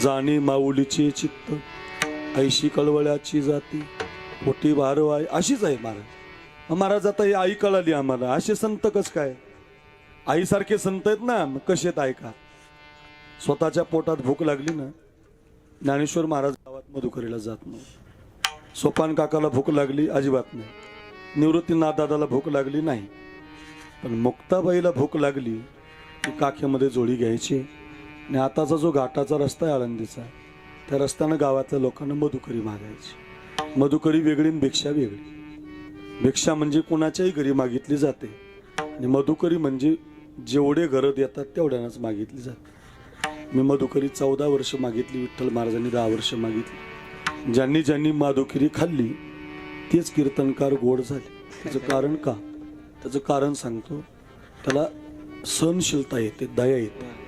जाणी माऊलीची चित्त ऐशी कळवळ्याची जाती पोटी भारवाय अशीच आहे महाराज. महाराज आता ही आई कळाली आम्हाला. असे संत कस काय? आईसारखे संत आहेत ना कसे आहेत ऐका स्वतःच्या पोटात भूक लागली ना ज्ञानेश्वर महाराज गावात मधुकरीला जात नाही. सोपान काकाला भूक लागली अजिबात नाही. निवृत्तीनाथ दादाला भूक लागली नाही. पण मुक्ताबाईला भूक लागली की काखेमध्ये जोडी घ्यायची. आणि आताचा जो घाटाचा रस्ता आहे आळंदीचा त्या रस्त्यानं गावातल्या लोकांना मधुकरी मागायची. मधुकरी वेगळी आणि भिक्षा वेगळी. भिक्षा म्हणजे कोणाच्याही घरी मागितली जाते आणि मधुकरी म्हणजे जेवढे घरं देतात तेवढ्यानाच मागितली जाते. मी मधुकरी चौदा वर्ष मागितली विठ्ठल महाराजांनी दहा वर्ष मागितली. ज्यांनी ज्यांनी माधुकरी खाल्ली तेच कीर्तनकार गोड झाले. त्याचं कारण का? त्याचं कारण सांगतो. त्याला सहनशीलता येते दया येते.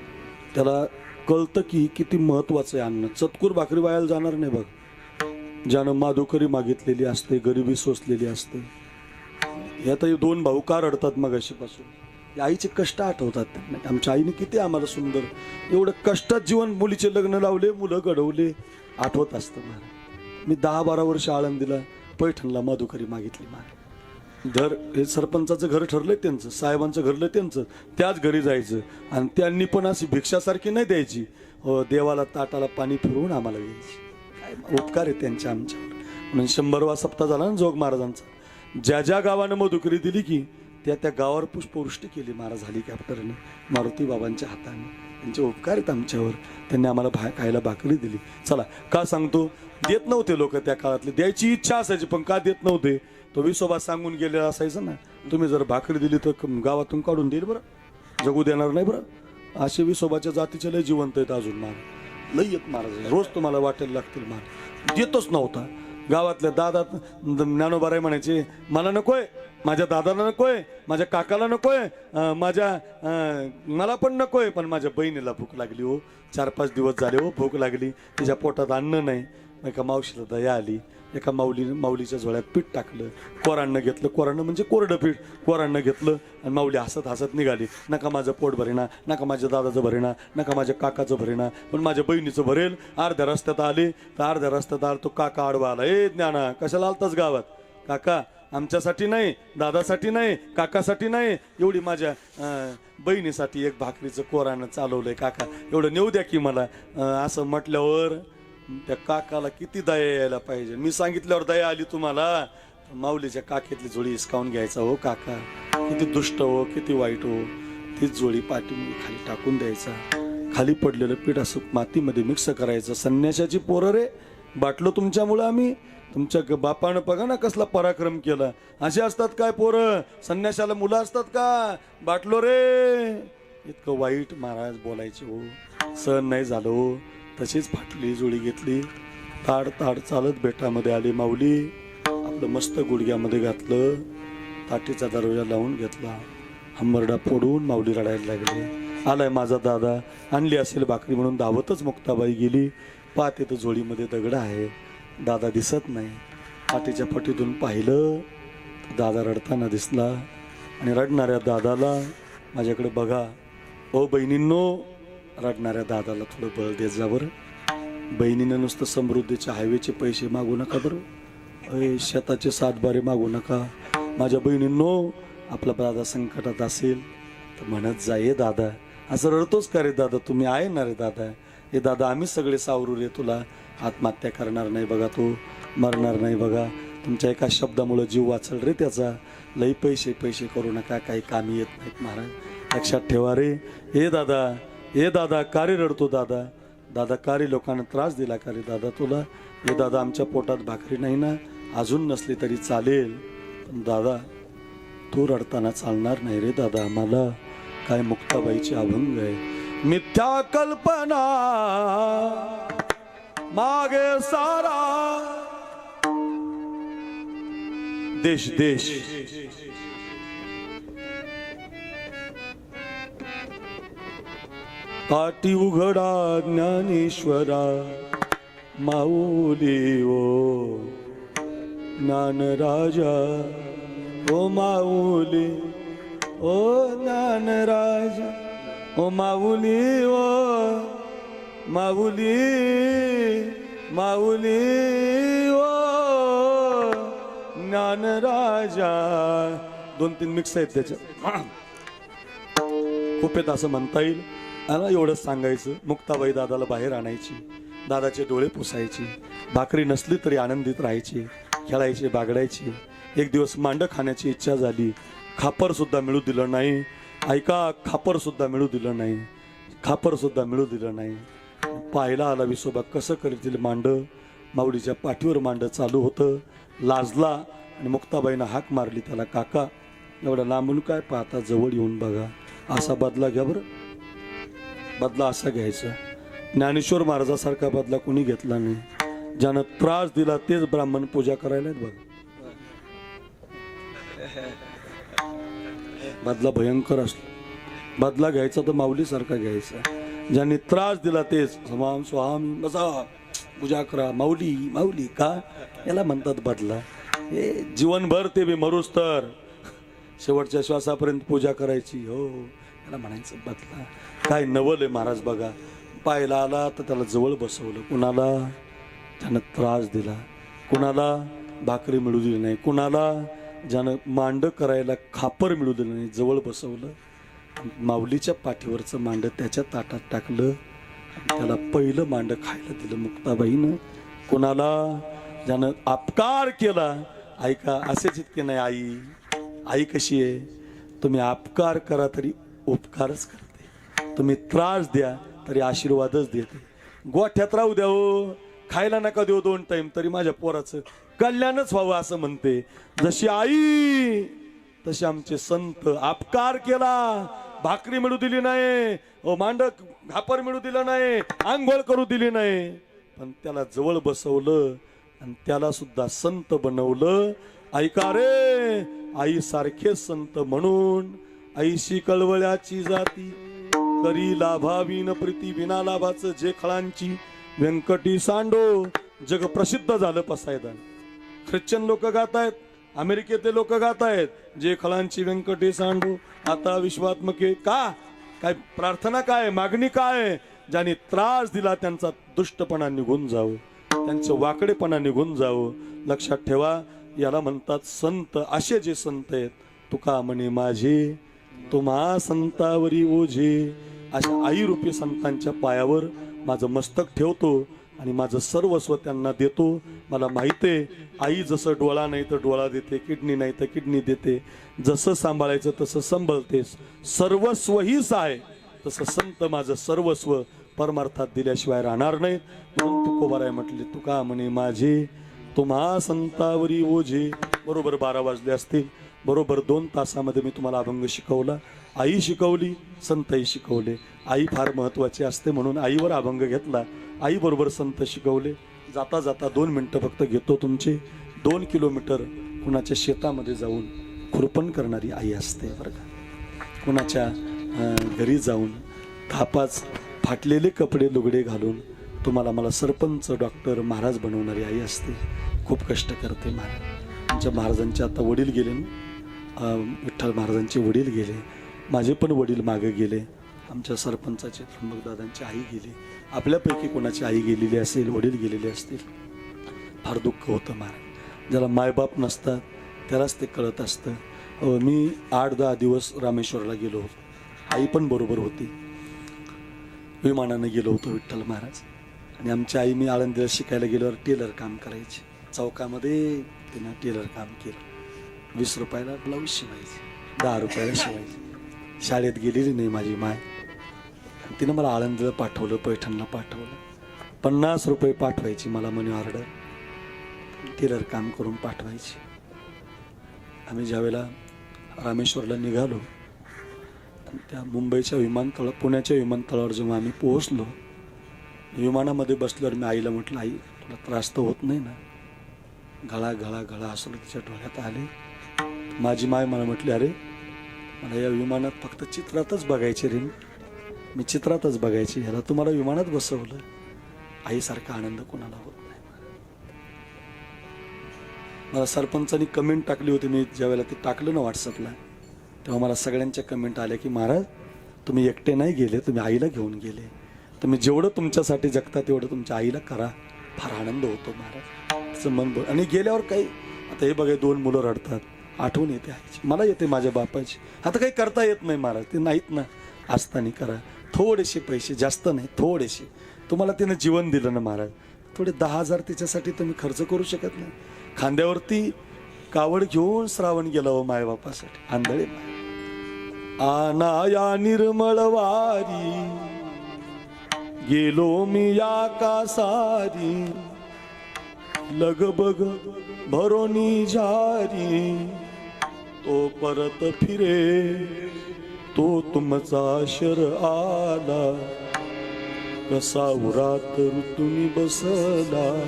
त्याला कळतं की किती महत्वाचं आहे अन्न. चतकूर भाकरी वायाला जाणार नाही बघ. ज्यानं माधुकरी मागितलेली असते गरिबी सोसलेली असते. हे दोन भाऊ का रडतात मग अशीपासून आईचे कष्ट आठवतात. आमच्या आईने किती आम्हाला सुंदर एवढं कष्टात जीवन मुलीचे लग्न लावले मुलं घडवले आठवत असतं मला. मी दहा बारा वर्ष आळंदीला पैठणला माधुकरी मागितली मला. घर हे सरपंचाचं घर ठरलंय त्यांचं साहेबांचं घरलं त्यांचं. त्याच घरी जायचं आणि त्यांनी पण अशी भिक्षासारखी नाही द्यायची. देवाला ताटाला पाणी फिरवून आम्हाला द्यायची उपकार आहे त्यांच्या आमच्यावर. म्हणून शंभरवा सप्ताह झाला ना जोग महाराजांचा. ज्या ज्या गावानं मधुकरी दिली की त्या त्या गावावर पुष्पवृष्टी केली महाराज हेलिकॉप्टरने मारुती बाबांच्या हाताने. त्यांचे उपकार आहेत आमच्यावर. त्यांनी आम्हाला भा खायला भाकरी दिली. चला का सांगतो? देत नव्हते लोक त्या काळातले. द्यायची इच्छा असायची पण का देत नव्हते? तो विसोबा सांगून गेलेला असायचं ना तुम्ही जर भाकरी दिली तर गावातून काढून देईल बरं. जगू देणार नाही बरं. असे विसोबाच्या जातीचे लय जिवंत आहेत अजून मार लय येत महाराज. रोज तुम्हाला वाटेल लागतील मार देतच नव्हता. गावातल्या दादा ज्ञानोबाराय म्हणायचे मला नकोय. माझ्या दादाला नकोय. माझ्या काकाला नकोय. माझ्या मला पण नकोय. पण माझ्या बहिणीला भूक लागली हो. चार पाच दिवस झाले हो भूक लागली. तिच्या पोटात अन्न नाही. एका मावशीला दया आली एका माऊली माऊलीच्या झोळ्यात पीठ टाकलं कोरांना घेतलं. कोरांना म्हणजे कोरडं पीठ. कोरांना घेतलं आणि माऊली हसत हसत निघाली. नका माझं पोट भरेना नका माझ्या दादाचं भरेना नका माझ्या काकाचं भरेना पण माझ्या बहिणीचं भरेल. अर्ध्या रस्त्यात आले तर अर्ध्या रस्त्यात आला तो काका आडवा आला. ए ज्ञाना कशाला आलताच गावात? काका आमच्यासाठी नाही दादासाठी नाही काकासाठी नाही. एवढी माझ्या बहिणीसाठी एक भाकरीचं कोरानं चालवलंय काका. एवढं नेऊ द्या की मला. असं म्हटल्यावर त्या काकाला किती दया यायला पाहिजे? मी सांगितल्यावर दया आली तुम्हाला? माऊलीच्या काकेतली जोडी हिसकावून घ्यायचा हो काका. किती दुष्ट हो किती वाईट हो. तीच जोडी पाठीमध्ये खाली टाकून द्यायचा. खाली पडलेलं पीठ असं मातीमध्ये मिक्स करायचं. संन्याशाची पोरं रे. बाटलो तुमच्यामुळं आम्ही. तुमच्या ग- बापानं बघा ना कसला पराक्रम केला. असे असतात काय पोरं? संन्याशाला मुलं असतात का? बाटलो रे. इतकं वाईट महाराज बोलायचे हो. सहन नाही झालं हो. तशीच फाटली जोडी घेतली. ताड ताड चालत बेटामध्ये आली माऊली. आपलं मस्त गुडघ्यामध्ये घातलं. ताटीचा दरवाजा लावून घेतला. हंबरडा फोडून माऊली रडायला लागली. आलाय माझा दादा. आणली असेल भाकरी म्हणून धावतच मुक्ताबाई गेली. पाहते तर जोडीमध्ये दगड आहे. दादा दिसत नाही. पाठीच्या पटीतून पाहिलं. दादा रडताना दिसला. आणि रडणाऱ्या दादाला माझ्याकडे बघा. ओ बहिणींनो रडणाऱ्या दादाला थोडं बळ देत जा बरं. बहिणीनं नुसतं समृद्धीच्या हायवेचे पैसे मागू नका बरं. अय शेताचे सातबारे मागू नका. माझ्या बहिणींनो आपला दादा संकटात असेल तर म्हणत जा ये दादा असं रडतोच का रे दादा? तुम्ही आहे ना रे दादा? हे दादा आम्ही सगळे सावरू रे तुला. आत्महत्या करणार नाही बघा तो. मरणार नाही बघा. तुमच्या एका शब्दामुळं जीव वाचल रे त्याचा. लई पैसे पैसे करू नका. काही कामी येत नाहीत महाराज. लक्षात ठेवा रे. हे दादा हे दादा कारे रडतो दादा. दादा का लोकांना त्रास दिला का रे दादा तुला? हे दादा आमच्या पोटात भाकरी नाही ना? अजून नसली तरी चालेल. पण दादा तू रडताना चालणार नाही रे दादा आम्हाला. काय मुक्ताबाईची अभंग आहे. मिथ्या कल्पना मागे सारा. देश देश. पाटी उघडा ज्ञानेश्वरा. माऊली ओ ज्ञान राजा ओ माऊली ओ ज्ञान राजा ओ माऊली ओ माऊली माऊली ओ ज्ञानराजा. दोन तीन मिक्स आहेत त्याच्यात खूप आहेत असं म्हणता येईल. मला एवढंच सांगायचं मुक्ताबाई दादाला बाहेर आणायची दादाचे डोळे पुसायची भाकरी नसली तरी आनंदित राहायची खेळायची बागडायची. एक दिवस मांडं खाण्याची इच्छा झाली. खापरसुद्धा मिळू दिलं नाही. ऐका खापरसुद्धा मिळू दिलं नाही. खापरसुद्धा मिळू दिलं नाही. पाहायला आला विसोबा कसं करतील मांडं? माऊलीच्या पाठीवर मांडं चालू होतं. लाजला आणि मुक्ताबाईनं हाक मारली त्याला काका एवढा लांबून काय पाहता? जवळ येऊन बघा. असा बदला घ्या बरं. बदला असा घ्यायचा. ज्ञानेश्वर महाराजासारखा बदला कोणी घेतला नाही. ज्यानं त्रास दिला तेच ब्राह्मण पूजा करायला बघ. बदला भयंकर असतो. बदला घ्यायचा तर माऊली सारखा घ्यायचा. ज्यांनी त्रास दिला तेच. समाम स्वाम बसा. पूजा करा. माऊली माऊली का? याला म्हणतात बदला. हे जीवनभर ते मी मरूस तर. शेवटच्या श्वासापर्यंत पूजा करायची. हो याला म्हणायचं बदला. काय नवल आहे महाराज बघा. पाहायला आला तर त्याला जवळ बसवलं. कुणाला? त्यानं त्रास दिला. कुणाला? भाकरी मिळू दिली नाही. कुणाला? ज्यानं मांड करायला खापर मिळू दिलं नाही. जवळ बसवलं. माऊलीच्या पाठीवरचं मांड त्याच्या ताटात टाकलं. त्याला पहिलं मांड खायला दिलं मुक्ताबाईनं. कुणाला? ज्यानं आपकार केला. ऐका असेच इतके नाही आई. आई कशी आहे? तुम्ही आपकार करा तरी उपकारच करा. तुम्ही त्रास द्या तरी आशीर्वादच देते. गोठ्यात राहू द्या हो. खायला नका देऊ दोन टाइम तरी माझ्या पोराचं कल्याणच व्हावं असं म्हणते. जशी आई तसे आमचे संत आपकार केला. भाकरी मिळू दिली नाही हो, मांड घापर मिळू दिलं नाही आंघोळ करू दिली नाही. पण त्याला जवळ बसवलं आणि त्याला सुद्धा संत बनवलं. ऐका रे आई सारखे संत म्हणून ऐशी कळवळ्याची जाती. करी लाभावीन प्रीती विना लाभाचं जे खळांची. व्यंकटी सांडो जग प्रसिद्ध झालं पसायदान. ख्रिश्चन लोक गात आहेत अमेरिकेतले लोक गात आहेत जे खळांची व्यंकटी सांडू आता विश्वात्मके का? काय प्रार्थना काय? मागणी काय? ज्याने त्रास दिला त्यांचा दुष्टपणा निघून जावं. त्यांचं वाकडेपणा निघून जावं. लक्षात ठेवा याला म्हणतात संत. असे जे संत आहेत तुका म्हणे माझे. तुम्हा संतावरी ओझे अशा आई रूपी संतांच्या पायावर माझं मस्तक ठेवतो आणि माझं सर्वस्व त्यांना देतो. मला माहीत आहे आई जसं डोळा नाही तर डोळा देते किडनी नाही तर किडनी देते. जसं सांभाळायचं तसं सांभाळतेस. सर्वस्व हीच आहे तसं संत माझं सर्वस्व परमार्थात दिल्याशिवाय राहणार नाही. म्हणून तुकोबाराय म्हटले तुका म्हणे माझे तुम्हा संतावरी ओझे. बरोबर बारा वाजले असतील. बरोबर दोन तासामध्ये मी तुम्हाला अभंग शिकवला. आई शिकवली संतही शिकवले. आई फार महत्त्वाची असते म्हणून आईवर अभंग घेतला. आईबरोबर संत शिकवले. जाता जाता दोन मिनटं फक्त घेतो तुमचे. दोन किलोमीटर कुणाच्या शेतामध्ये जाऊन खुरपण करणारी आई असते बरं का. कुणाच्या घरी जाऊन थापाच फाटलेले कपडे लुगडे घालून तुम्हाला मला सरपंच डॉक्टर महाराज बनवणारी आई असते. खूप कष्ट करते महाराज. आमच्या महाराजांचे आता वडील गेले ना. विठ्ठल महाराजांचे वडील गेले. माझे पण वडील मागे गेले. आमच्या सरपंचाचे त्र्यंबकदादांची आई गेली. आपल्यापैकी कोणाची आई गेलेली असेल वडील गेलेले असतील? फार दुःख होतं महाराज. ज्याला मायबाप नसतात त्यालाच ते कळत असतं. मी आठ दहा दिवस रामेश्वरला गेलो होतो. आई पण बरोबर होती. विमानानं गेलो होतो विठ्ठल महाराज. आणि आमची आई मी आळंदीला शिकायला गेल्यावर टेलर काम करायची. चौकामध्ये तिनं टेलर काम केलं. वीस रुपयाला ब्लाऊज शिवायची. दहा रुपयाला शिवायची. शाळेत गेलेली नाही माझी माय. आणि तिनं मला आळंदीला पाठवलं पैठणला पाठवलं. पन्नास रुपये पाठवायची मला मनी ऑर्डर टेलर काम करून पाठवायची. आम्ही ज्यावेळेला रामेश्वरला निघालो त्या मुंबईच्या विमानतळ पुण्याच्या विमानतळावर जेव्हा आम्ही पोहोचलो विमानामध्ये बसल्यावर मी आईला म्हटलं आई तुला त्रास तर होत नाही ना? गळा गळा गळा असं तिच्या डोळ्यात आले. माझी माय मला म्हटली अरे मला या विमानात फक्त चित्रातच बघायचे रे मी. चित्रातच बघायची. ह्याला तुम्हाला विमानात बसवलं. आईसारखा आनंद कोणाला होत नाही. मला सरपंचानी कमेंट टाकली होती. मी ज्यावेळेला ते टाकलं ना व्हॉट्सअपला तेव्हा मला सगळ्यांच्या कमेंट आल्या की महाराज तुम्ही एकटे नाही गेले तुम्ही आईला घेऊन गेले. तुम्ही जेवढं तुमच्यासाठी जगता तेवढं तुमच्या आईला करा. फार आनंद होतो महाराज. तिचं मन आणि गेल्यावर काही आता हे बघा दोन मुलं रडतात. आठवण येते आईची. मला येते माझ्या बापाची. आता काही करता येत नाही महाराज. ते नाहीत ना. असताना करा. थोडेसे पैसे जास्त नाही थोडेसे. तुम्हाला तिनं जीवन दिलं ना महाराज. थोडे दहा हजार तिच्यासाठी तुम्ही खर्च करू शकत नाही. खांद्यावरती कावड घेऊन श्रावण गेला हो मायबापासाठी. आंधळे माय आनाया निर्मळ वारी. गेलो मी या कासारी. लगबग भरोनी जारी तो परत फिरे. तो तुमचा शर आला. कसा उरात ऋतूनी बसला.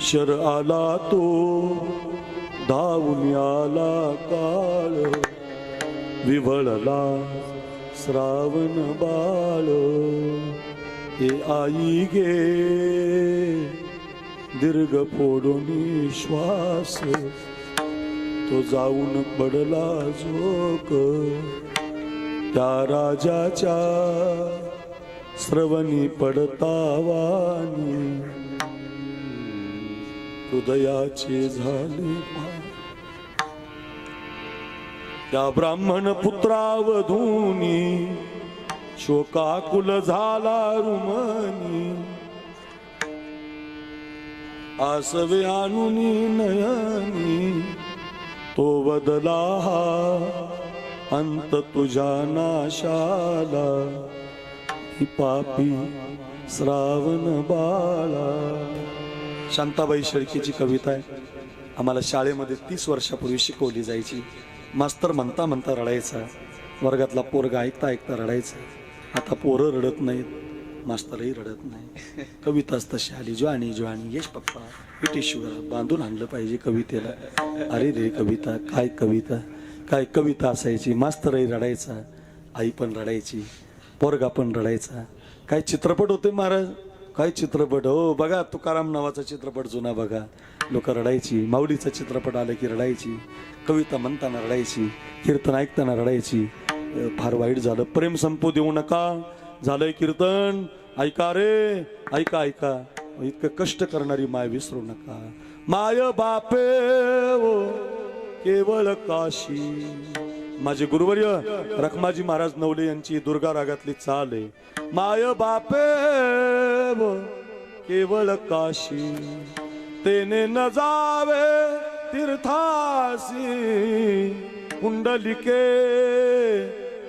शर आला तो धावून आला काळ. विवळला श्रावण बाळ. हे आई गे दीर्घ फोडून श्वास तो जाऊन पडला झोक. त्या राजाच्या श्रवणी पडतावानी हृदयाचे झाले त्या ब्राह्मण पुत्रावधूनी शोकाकुल झाला रुमनी. आसवे आणुनी नयनी तो बदला हा अंत तुझ्या नाशाला. पापी श्रावण बाळा. शांताबाई शेळकेची कविता आहे. आम्हाला शाळेमध्ये तीस वर्षापूर्वी शिकवली जायची. मास्तर म्हणता म्हणता रडायचा. वर्गातला पोरगा ऐकता ऐकता रडायचा. आता पोरं रडत नाहीत. मास्तरही रडत नाही. कविताच तशी आली ज्वानी ज्वानी यश पप्पा ब्रिटिशवर बांधून आणलं पाहिजे कवितेला. अरे रे कविता काय कविता काय कविता असायची. मास्तरही रडायचा आई पण रडायची पोरगा पण रडायचा. काय चित्रपट होते महाराज? काय चित्रपट? हो बघा तुकाराम नावाचा चित्रपट जुना बघा. लोक रडायची. माऊलीचा चित्रपट आलं की रडायची. कविता म्हणताना रडायची. कीर्तन ऐकताना रडायची. फार वाईट झालं. प्रेम संपू देऊ नका. झालंय कीर्तन. ऐका रे ऐका ऐका. इतकं कष्ट करणारी माय विसरू नका. माय बापे ओ केवळ काशी. माझे गुरुवर्य रखमाजी महाराज नवले यांची दुर्गा रागातली चाल आहे. माय बापे व केवळ काशी. तेने न जावे तीर्थासी. कुंडलिके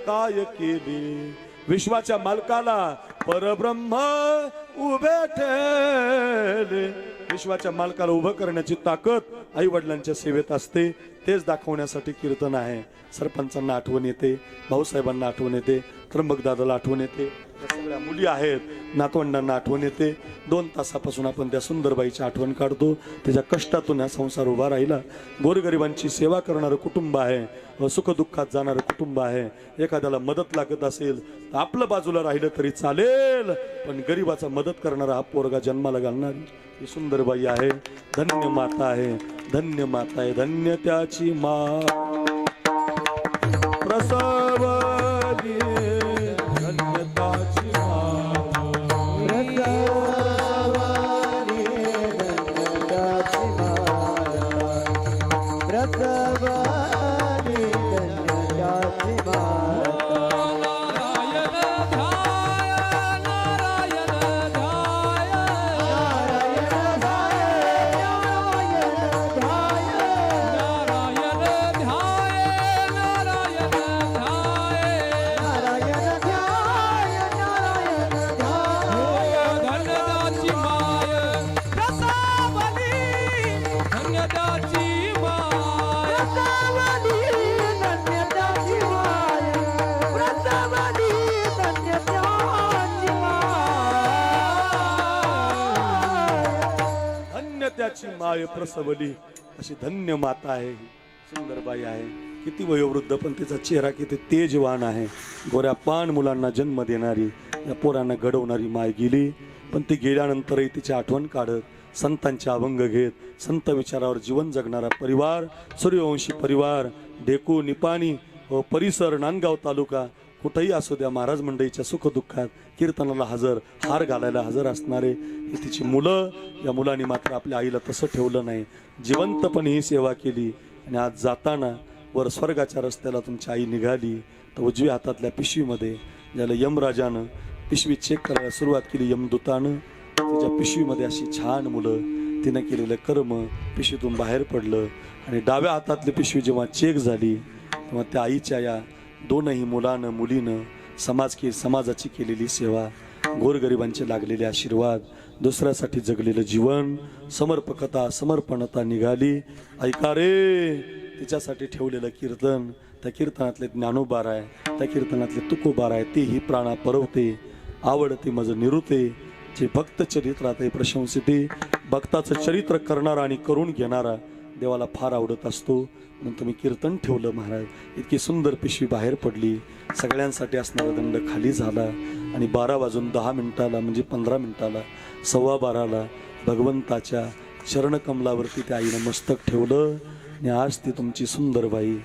काय केली? विश्वाच्या मालकाला परब्रह्म उभे ठेले विश्वाच्या मालकाला उभं करण्याची ताकद आई वडिलांच्या सेवेत असते. तेच दाखवण्यासाठी कीर्तन आहे. सरपंचांना आठवण येते भाऊसाहेबांना आठवण येते त्र्यंबकदादाला आठवण येते. या सगळ्या मुली आहेत. नातवंडांना आठवण येते. दोन तासापासून आपण त्या सुंदरबाईची आठवण काढतो. त्याच्या कष्टातून हा संसार उभा राहिला. गोरगरिबांची सेवा करणारं कुटुंब आहे. सुखदुःखात जाणारं कुटुंब आहे. एखाद्याला मदत लागत असेल तर आपलं बाजूला राहिलं तरी चालेल. पण गरिबाचा मदत करणारा हा पोरगा जन्माला घालणारी ही सुंदरबाई आहे. धन्य माता आहे. धन्य माता आहे. धन्य त्याची मा धन्य माय प्रसवली अशी धन्य माता आहे. सुंदरबाई आहे. किती वयोवृद्ध पण तिचा चेहरा किती तेजवान आहे. गोऱ्या पान मुलांना जन्म देणारी या पोरांना घडवणारी माय गेली. पण ती गेल्यानंतरही तिची आठवण काढत संतांचे अभंग घेत संत विचारावर जीवन जगणारा परिवार सूर्यवंशी परिवार ढेकू निपाणी हो, परिसर नांदगाव तालुका कुठंही असू द्या महाराज मंडळीच्या सुखदुःखात कीर्तनाला हजर हार घालायला हजर असणारे ही तिची मुलं या मुलांनी मात्र आपल्या आईला तसं ठेवलं नाही. जिवंतपणे ही सेवा केली आणि आज जाताना वर स्वर्गाच्या रस्त्याला तुमची आई निघाली तर उजव्या हातातल्या पिशवीमध्ये ज्याला यमराजानं पिशवी चेक करायला सुरुवात केली यमदूतानं तिच्या पिशवीमध्ये अशी छान मुलं तिनं केलेलं कर्म पिशवीतून बाहेर पडलं आणि डाव्या हातातली पिशवी जेव्हा चेक झाली तेव्हा त्या आईच्या या दोनही मुलानं मुलीनं समाज की समाजाची केलेली सेवा गोरगरिबांचे लागलेले आशीर्वाद दुसऱ्यासाठी जगलेलं जीवन समर्पकता समर्पणता निघाली. ऐका रे तिच्यासाठी ठेवलेलं कीर्तन त्या कीर्तनातले ज्ञानोबार आहे त्या कीर्तनातले तुकोबार आहे तेही प्राणा परवते आवडते मज निरुते. जे भक्त चरित्रात आहे प्रशंसिते. भक्ताचं चरित्र करणारा आणि करून घेणारा देवाला फार आवडत असतो. नंतर तुम्ही कीर्तन ठेवलं महाराज. इतकी सुंदर पिशवी बाहेर पडली. सगळ्यांसाठी असणारा दंड खाली झाला. आणि बारा वाजून दहा मिनिटाला म्हणजे पंधरा मिनिटाला सव्वा बाराला भगवंताच्या चरणकमलावरती त्या आईनं मस्तक ठेवलं. आणि आज ती तुमची सुंदर बाई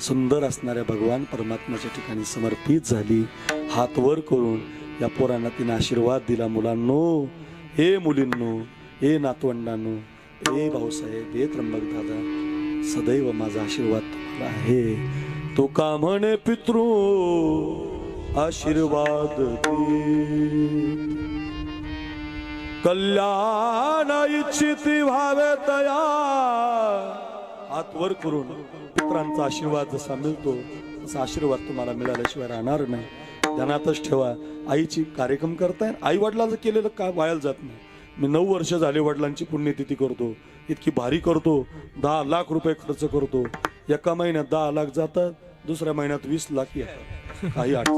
सुंदर असणाऱ्या भगवान परमात्म्याच्या ठिकाणी समर्पित झाली. हात वर करून या पोरांना तिने आशीर्वाद दिला. मुलांनो हे मुलींनो हे नातवंडांनो हे भाऊसाहेब हे त्र्यंबक दादा सदैव माझा आशीर्वाद तुम्हाला आहे. तो का म्हणे पितृ आशीर्वाद कल्याण इच्छिती व्हावे तया हात वर करून पित्रांचा आशीर्वाद जसा मिळतो तसा आशीर्वाद तुम्हाला मिळाल्याशिवाय राहणार नाही. ध्यानातच ठेवा. आईची कार्यक्रम करताय. आई वडिलांचं केलेलं काय वायाला जात नाही? मी नऊ वर्ष झाले वडिलांची पुण्यतिथी करतो. इतकी भारी करतो. दहा लाख रुपये खर्च करतो. एका महिन्यात दहा लाख जातात दुसऱ्या महिन्यात वीस लाख येतात. काही आठ